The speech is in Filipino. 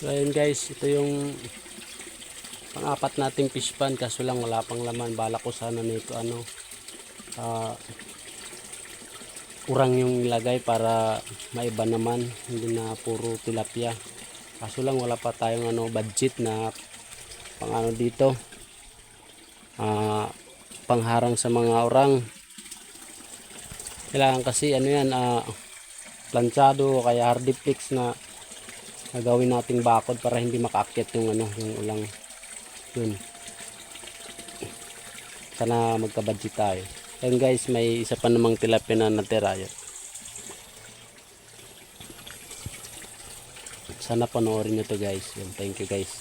So ayun guys, ito yung pang-apat nating fish pan kaso lang wala pang laman. Bala ko sana nito ano ah, kurang yung ilagay para maiba naman, hindi na puro tilapia. Kaso lang wala pa tayong ano budget na pang ano dito. Ah, pangharang sa mga orang. Kailangan kasi ano yan ah planchado kaya hardiplex na gagawin nating bakod para hindi makaakyat yung ano yung ulang. Yun. Sana magka-budget tayo. Ayun guys may isa pa namang tilapia na natira. Yun sana panoorin nyo to guys. Yun, thank you guys